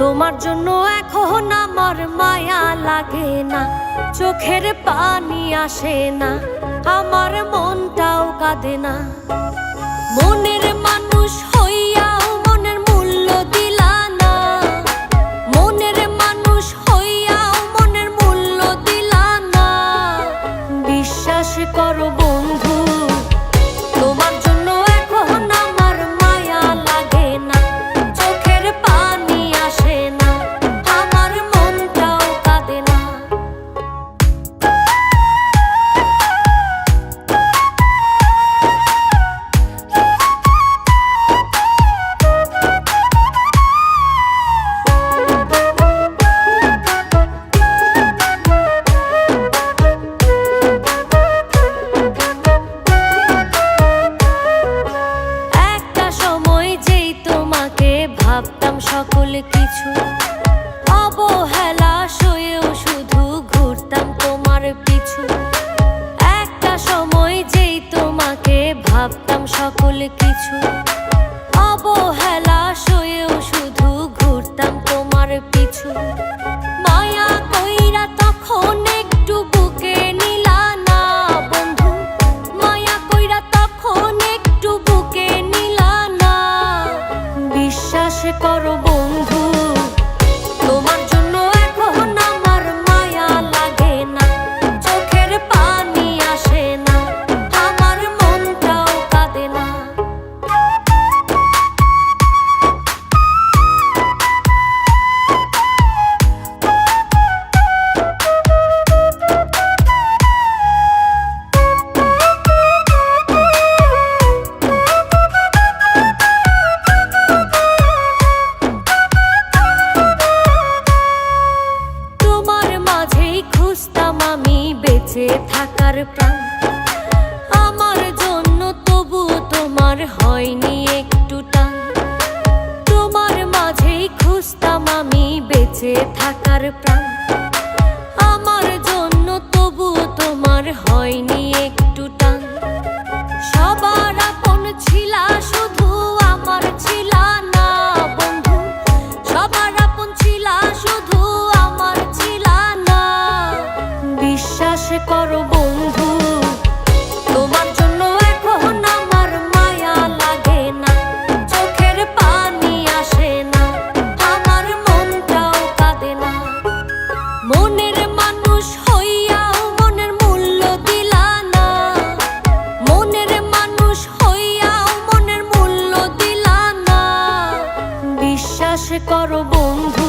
তোমার জন্য এখন আমার মায়া লাগে না, চোখের পানি আসে না, আমার মনটাও কাঁদে না। মনের মানুষ হইয়াও মনের মূল্য দিলা না, মনের মানুষ হইয়াও মনের মূল্য দিলা না। বিশ্বাস করো বন্ধু, তোমার ভাবতাম সকল কিছু। অবহেলা সয়েও শুধু ঘুরতাম তোমার পিছু। একটা সময় যেই তোমাকে ভাবতাম সকল কিছু। বিশ্বাস করো বন্ধু। বেঁচে থাকার প্রাণ। আমার জন্য তবু তোমার হয়নি একটু বিশ্বাস করো বন্ধু, তোমার জন্য এখন আমার মায়া লাগে না, চোখের পানি আসে না, আমার মনটাও কাঁদে না। মনের মানুষ হইয়াও মনের মূল্য দিলা না, মনের মানুষ হইয়াও মনের মূল্য দিলা না। বিশ্বাস করো বন্ধু